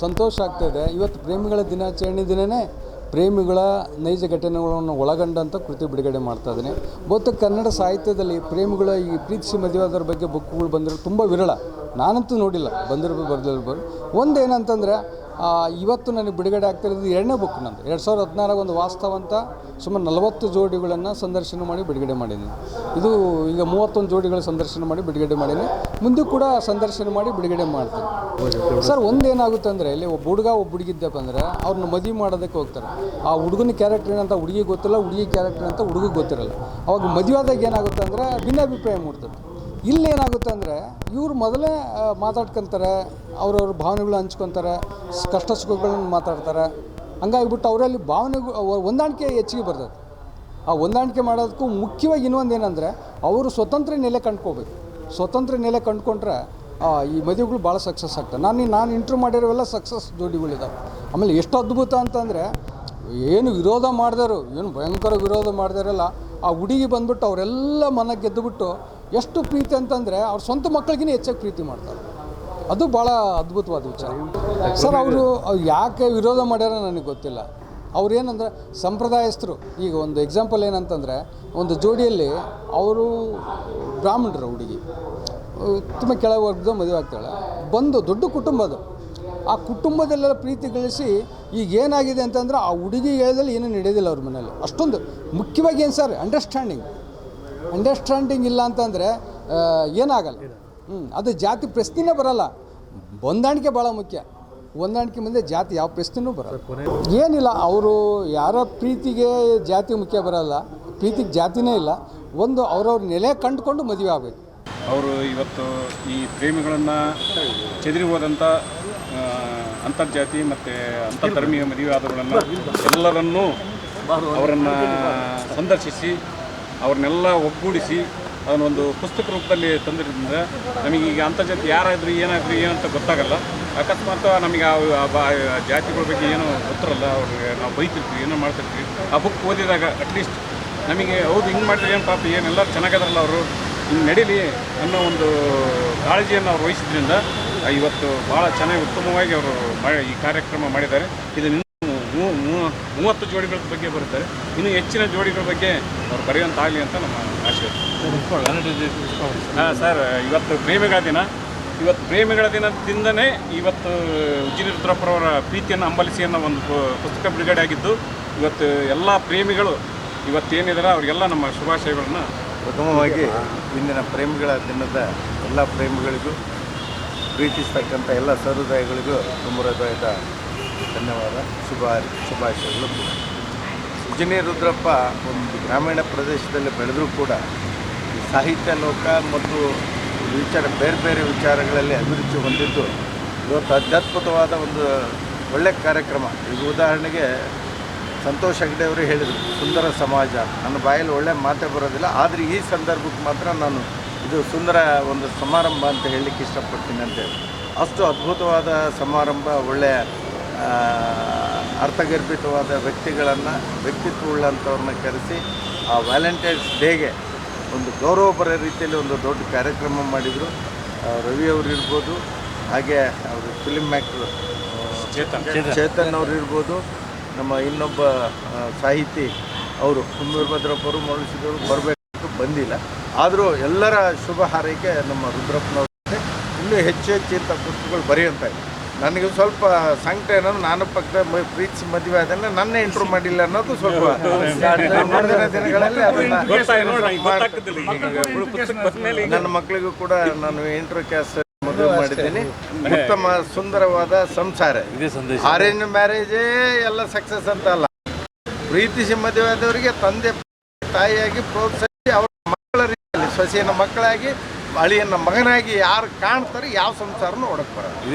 ಸಂತೋಷ ಆಗ್ತಾಯಿದೆ ಇವತ್ತು ಪ್ರೇಮಿಗಳ ದಿನಾಚರಣೆ ದಿನವೇ ಪ್ರೇಮಿಗಳ ನೈಜ ಘಟನೆಗಳನ್ನು ಒಳಗೊಂಡಂಥ ಕೃತಿ ಬಿಡುಗಡೆ ಮಾಡ್ತಾ ಇದ್ದೀನಿ. ಬಹುತೇಕ ಕನ್ನಡ ಸಾಹಿತ್ಯದಲ್ಲಿ ಪ್ರೇಮಿಗಳ ಈ ಪ್ರೀತಿಸಿ ಮದುವೆಯಾದವ್ರ ಬಗ್ಗೆ ಬುಕ್ಗಳು ಬಂದಿರೋ ತುಂಬ ವಿರಳ. ನಾನಂತೂ ನೋಡಿಲ್ಲ ಬಂದಿರ್ಬೋದು ಬರ್ದಿರ್ಬೋದು ಒಂದು ಏನಂತಂದರೆ ಆ, ಇವತ್ತು ನನಗೆ ಬಿಡುಗಡೆ ಆಗ್ತಿರೋದು ಎರಡನೇ ಬುಕ್ ನಂದು. ಎರಡು ಸಾವಿರದ ಹದಿನಾರಾಗ ಒಂದು ವಾಸ್ತವ ಅಂತ ಸುಮಾರು ನಲವತ್ತು ಜೋಡಿಗಳನ್ನು ಸಂದರ್ಶನ ಮಾಡಿ ಬಿಡುಗಡೆ ಮಾಡಿದ್ದೀನಿ ಇದು ಈಗ ಮೂವತ್ತೊಂದು ಜೋಡಿಗಳ ಸಂದರ್ಶನ ಮಾಡಿ ಬಿಡುಗಡೆ ಮಾಡೀನಿ ಮುಂದೆ ಕೂಡ ಸಂದರ್ಶನ ಮಾಡಿ ಬಿಡುಗಡೆ ಮಾಡ್ತೀನಿ. ಸರ್, ಒಂದೇನಾಗುತ್ತೆ ಅಂದರೆ, ಇಲ್ಲಿ ಒಬ್ಬ ಹುಡುಗ, ಒಬ್ಬ ಹುಡುಗಿದ್ದಪ್ಪ ಅಂದರೆ, ಅವ್ರನ್ನ ಮದುವೆ ಮಾಡೋದಕ್ಕೆ ಹೋಗ್ತಾರೆ. ಆ ಹುಡುಗನ ಕ್ಯಾರೆಕ್ಟರ್ ಏನಂತ ಹುಡುಗಿ ಗೊತ್ತಿಲ್ಲ, ಹುಡುಗಿ ಕ್ಯಾರೆಕ್ಟರ್ ಅಂತ ಹುಡುಗಿಗೆ ಗೊತ್ತಿರಲ್ಲ. ಅವಾಗ ಮದುವೆ ಆದಾಗ ಏನಾಗುತ್ತೆ ಅಂದರೆ, ಭಿನ್ನಾಭಿಪ್ರಾಯ ಮೂಡ್ತದೆ. ಇಲ್ಲಿ ಏನಾಗುತ್ತೆ ಅಂದರೆ ಇವ್ರು ಮೊದಲೇ ಮಾತಾಡ್ಕೊತಾರೆ, ಅವ್ರವ್ರ ಭಾವನೆಗಳು ಹಂಚ್ಕೊತಾರೆ ಕಷ್ಟ ಸುಖಗಳನ್ನ ಮಾತಾಡ್ತಾರೆ. ಹಂಗಾಗಿಬಿಟ್ಟು ಅವರಲ್ಲಿ ಭಾವನೆ ಹೊಂದಾಣಿಕೆ ಹೆಚ್ಚಿಗೆ ಬರ್ತದೆ. ಆ ಹೊಂದಾಣಿಕೆ ಮಾಡೋದಕ್ಕೂ ಮುಖ್ಯವಾಗಿ ಇನ್ನೊಂದು ಏನಂದರೆ, ಅವರು ಸ್ವತಂತ್ರ ನೆಲೆ ಕಂಡ್ಕೋಬೇಕು. ಸ್ವತಂತ್ರ ನೆಲೆ ಕಂಡ್ಕೊಂಡ್ರೆ ಈ ಮದುವೆಗಳು ಭಾಳ ಸಕ್ಸಸ್ ಆಗ್ತವೆ. ನಾನು ನಾನು ಇಂಟ್ರೂ ಮಾಡಿರೋವೆಲ್ಲ ಸಕ್ಸಸ್ ಜೋಡಿಗಳಿದ್ದಾವೆ ಆಮೇಲೆ ಎಷ್ಟು ಅದ್ಭುತ ಅಂತಂದರೆ, ಏನು ವಿರೋಧ ಮಾಡಿದರು ಏನು ಭಯಂಕರ ವಿರೋಧ ಮಾಡಿದಾರಲ್ಲ ಆ ಹುಡುಗಿ ಬಂದ್ಬಿಟ್ಟು ಅವರೆಲ್ಲ ಮನ ಗೆದ್ದುಬಿಟ್ಟು ಎಷ್ಟು ಪ್ರೀತಿ ಅಂತಂದರೆ ಅವ್ರ ಸ್ವಂತ ಮಕ್ಕಳಿಗಿನ ಹೆಚ್ಚಾಗಿ ಪ್ರೀತಿ ಮಾಡ್ತಾರೆ. ಅದು ಭಾಳ ಅದ್ಭುತವಾದ ವಿಚಾರ. ಸರ್, ಅವರು ಯಾಕೆ ವಿರೋಧ ಮಾಡ್ಯಾರ ನನಗೆ ಗೊತ್ತಿಲ್ಲ. ಅವ್ರು ಏನಂದ್ರೆ ಸಂಪ್ರದಾಯಸ್ಥರು. ಈಗ ಒಂದು ಎಕ್ಸಾಂಪಲ್ ಏನಂತಂದರೆ, ಒಂದು ಜೋಡಿಯಲ್ಲಿ ಅವರು ಬ್ರಾಹ್ಮಣರು ಹುಡುಗಿ. ತುಂಬ ಕೆಳವರ್ಗದ ಮದುವೆ ಆಗ್ತಾಳೆ. ಬಂದು ದೊಡ್ಡ ಕುಟುಂಬ ಅದು. ಆ ಕುಟುಂಬದಲ್ಲೆಲ್ಲ ಪ್ರೀತಿ ಗಳಿಸಿ ಈಗ ಏನಾಗಿದೆ ಅಂತಂದ್ರೆ ಆ ಹುಡುಗಿ ಹೇಳಿದಲ್ಲಿ ಏನೂ ನಡೆಯೋದಿಲ್ಲ ಅವ್ರ ಮನೇಲಿ ಅಷ್ಟೊಂದು ಮುಖ್ಯವಾಗಿ ಏನು ಸರ್ ಅಂಡರ್ಸ್ಟ್ಯಾಂಡಿಂಗ್ ಅಂಡರ್ಸ್ಟ್ಯಾಂಡಿಂಗ್ ಇಲ್ಲ ಅಂತಂದರೆ ಏನಾಗಲ್ಲ. ಹ್ಞೂ ಅದು ಜಾತಿ ಪ್ರಶ್ನೆನೇ ಬರಲ್ಲ. ಹೊಂದಾಣಿಕೆ ಭಾಳ ಮುಖ್ಯ. ಹೊಂದಾಣಿಕೆ ಮುಂದೆ ಜಾತಿ ಯಾವ ಪ್ರಶ್ನೆನೂ ಬರಲ್ಲ. ಏನಿಲ್ಲ ಅವರು ಯಾರ ಪ್ರೀತಿಗೆ ಜಾತಿ ಮುಖ್ಯ ಬರಲ್ಲ ಪ್ರೀತಿಗೆ ಜಾತಿನೇ ಇಲ್ಲ ಒಂದು ಅವ್ರವ್ರ ನೆಲೆ ಕಂಡುಕೊಂಡು ಮದುವೆ ಆಗಬೇಕು. ಅವರು ಇವತ್ತು ಈ ಪ್ರೇಮಿಗಳನ್ನು ಚೆದರಿ ಹೋದಂಥ ಅಂತರ್ಜಾತಿ ಮತ್ತು ಅಂತರ್ಧರ್ಮೀಯ ಮದುವೆ ಆದವುಗಳನ್ನು ಎಲ್ಲರನ್ನೂ ಅವರನ್ನು ಸಂದರ್ಶಿಸಿ ಅವ್ರನ್ನೆಲ್ಲ ಒಗ್ಗೂಡಿಸಿ ಅದನ್ನೊಂದು ಪುಸ್ತಕ ರೂಪದಲ್ಲಿ ತಂದಿರೋದ್ರಿಂದ ನಮಗೆ ಈಗ ಅಂತರ್ಜಾತಿ ಯಾರಾದರೂ ಏನಾದರೂ ಅಂತ ಗೊತ್ತಾಗಲ್ಲ. ಅಕಸ್ಮಾತ್ ನಮಗೆ ಆ ಜಾತಿಗಳ ಬಗ್ಗೆ ಏನು ಗೊತ್ತಿರಲ್ಲ, ಅವ್ರಿಗೆ ನಾವು ಬೈತಿರ್ತೀವಿ, ಏನೋ ಮಾಡ್ತಿರ್ತೀವಿ. ಆ ಬುಕ್ ಓದಿದಾಗ ಅಟ್ಲೀಸ್ಟ್ ನಮಗೆ ಹೌದು, ಹಿಂಗೆ ಮಾಡಿದ್ರೆ ಏನು ಪಾಪ ಏನೆಲ್ಲ ಚೆನ್ನಾಗದ್ರಲ್ಲ ಅವರು. ಹಿಂಗೆ ನಡೀಲಿ ಅನ್ನೋ ಒಂದು ಕಾಳಜಿಯನ್ನು ಅವ್ರು ವಹಿಸಿದ್ರಿಂದ ಇವತ್ತು ಭಾಳ ಚೆನ್ನಾಗಿ ಉತ್ತಮವಾಗಿ ಅವರು ಈ ಕಾರ್ಯಕ್ರಮ ಮಾಡಿದ್ದಾರೆ. ಇದನ್ನು ಮೂವತ್ತು ಜೋಡಿಗಳ ಬಗ್ಗೆ ಬರುತ್ತಾರೆ ಇನ್ನು ಹೆಚ್ಚಿನ ಜೋಡಿಗಳ ಬಗ್ಗೆ ಅವ್ರು ಬರೆಯುವಂತಾಗಲಿ ಅಂತ ನಮ್ಮ ಆಶೆ ಸರ್, ಇವತ್ತು ಪ್ರೇಮಿಗಳ ದಿನ. ಇವತ್ತು ಪ್ರೇಮಿಗಳ ದಿನದಿಂದನೇ ಇವತ್ತು ಉಜ್ಜಿನಿ ರುದ್ರಪ್ಪರವರ ಪ್ರೀತಿಯನ್ನು ಅಂಬಲಿಸಿ ಅನ್ನೋ ಒಂದು ಪುಸ್ತಕ ಬಿಡುಗಡೆ ಆಗಿದ್ದು, ಇವತ್ತು ಎಲ್ಲ ಪ್ರೇಮಿಗಳು ಇವತ್ತೇನಿದಾರೆ ಅವರಿಗೆಲ್ಲ ನಮ್ಮ ಶುಭಾಶಯಗಳನ್ನು ಪ್ರಥಮವಾಗಿ ಇಂದಿನ ಪ್ರೇಮಿಗಳ ದಿನದ ಎಲ್ಲ ಪ್ರೇಮಿಗಳಿಗೂ, ಪ್ರೀತಿಸ್ತಕ್ಕಂಥ ಎಲ್ಲ ಸಹೃದಯಗಳಿಗೂ ತುಂಬ ಹೃದಯದ ಧನ್ಯವಾದ. ಶುಭ ಶುಭಾಶಯಗಳು. ಉಜ್ಜಿನಿ ರುದ್ರಪ್ಪ ಒಂದು ಗ್ರಾಮೀಣ ಪ್ರದೇಶದಲ್ಲಿ ಬೆಳೆದರೂ ಕೂಡ ಸಾಹಿತ್ಯ ಲೋಕ ಮತ್ತು ವಿಚಾರ ಬೇರೆ ಬೇರೆ ವಿಚಾರಗಳಲ್ಲಿ ಅಭಿರುಚಿ ಹೊಂದಿದ್ದು, ಇವತ್ತು ಅತ್ಯದ್ಭುತವಾದ ಒಂದು ಒಳ್ಳೆಯ ಕಾರ್ಯಕ್ರಮ. ಈಗ ಉದಾಹರಣೆಗೆ ಸಂತೋಷ್ ಹೆಗ್ಡೆ ಅವರು ಹೇಳಿದರು, ಸುಂದರ ಸಮಾಜ. ನನ್ನ ಬಾಯಲ್ಲಿ ಒಳ್ಳೆ ಮಾತೇ ಬರೋದಿಲ್ಲ, ಆದರೆ ಈ ಸಂದರ್ಭಕ್ಕೆ ಮಾತ್ರ ನಾನು ಇದು ಸುಂದರ ಒಂದು ಸಮಾರಂಭ ಅಂತ ಹೇಳಲಿಕ್ಕೆ ಇಷ್ಟಪಡ್ತೀನಿ ಅಂತೇಳಿ ಅಷ್ಟು ಅದ್ಭುತವಾದ ಸಮಾರಂಭ, ಒಳ್ಳೆಯ ಅರ್ಥಗರ್ಭಿತವಾದ ವ್ಯಕ್ತಿಗಳನ್ನು ವ್ಯಕ್ತಿತ್ವವುಳ್ಳಂಥವ್ರನ್ನ ಕರೆಸಿ ಆ ವ್ಯಾಲೆಂಟೈನ್ಸ್ ಡೇಗೆ ಒಂದು ಗೌರವಪರ ರೀತಿಯಲ್ಲಿ ಒಂದು ದೊಡ್ಡ ಕಾರ್ಯಕ್ರಮ ಮಾಡಿದರು. ರವಿ ಅವರು ಇರ್ಬೋದು ಹಾಗೆ ಅವರು ಫಿಲ್ಮ್ ಆ್ಯಕ್ಟ್ರು ಚೇತನ್. ಚೇತನ್. ಅವರು ಇರ್ಬೋದು ನಮ್ಮ ಇನ್ನೊಬ್ಬ ಸಾಹಿತಿ ಅವರು ಕುಂದೂರ್ಭದ್ರಪ್ಪರು ಮರಳಿಸಿದವರು ಬರಬೇಕು ಬಂದಿಲ್ಲ. ಆದರೂ ಎಲ್ಲರ ಶುಭ ಹಾರೈಕೆ ನಮ್ಮ ರುದ್ರಪ್ಪನವ್ರ ಇನ್ನೂ ಹೆಚ್ಚು ಹೆಚ್ಚು ಇಂಥ ಪುಸ್ತಕಗಳು ಬರೆಯುವಂತ ನನಗೆ ಸ್ವಲ್ಪ ಸಂಕಟ ಏನಂದ್ರೆ ನಾನು ಪಕ್ಕದ ಪ್ರೀತಿಸಿ ಮದುವೆ ಆದ್ರೆ ನನ್ನ ಇಂಟ್ರೂ ಮಾಡಿಲ್ಲ ಅನ್ನೋದು ಸ್ವಲ್ಪ ಮುಂದಿನ ದಿನಗಳಲ್ಲಿ ಅದನ್ನ ನನ್ನ ಮಕ್ಕಳಿಗೂ ಕೂಡ ನಾನು ಇಂಟ್ರೂ ಕ್ಯಾಸ್ ಮದುವೆ ಮಾಡಿದ್ದೀನಿ. ಉತ್ತಮ ಸುಂದರವಾದ ಸಂಸಾರ. ಅರೇಂಜ್ ಮ್ಯಾರೇಜೇ ಎಲ್ಲ ಸಕ್ಸಸ್ ಅಂತ ಅಲ್ಲ. ಪ್ರೀತಿಸಿ ಮದುವೆ ಆದವರಿಗೆ ತಂದೆ ತಾಯಿಯಾಗಿ ಪ್ರೋತ್ಸಾಹಿಸಿ ಅವರ ಮಕ್ಕಳ ರೀತಿಯಲ್ಲಿ ಸೊಸೆಯನ್ನ ಮಕ್ಕಳಾಗಿ ಅಳಿಯನ್ನ ಮಗನಾಗಿ ಯಾರು ಕಾಣ್ತಾರೆ ಯಾವ ಸಂಸಾರನೂ ಒಡಕ್ ಬರೋದು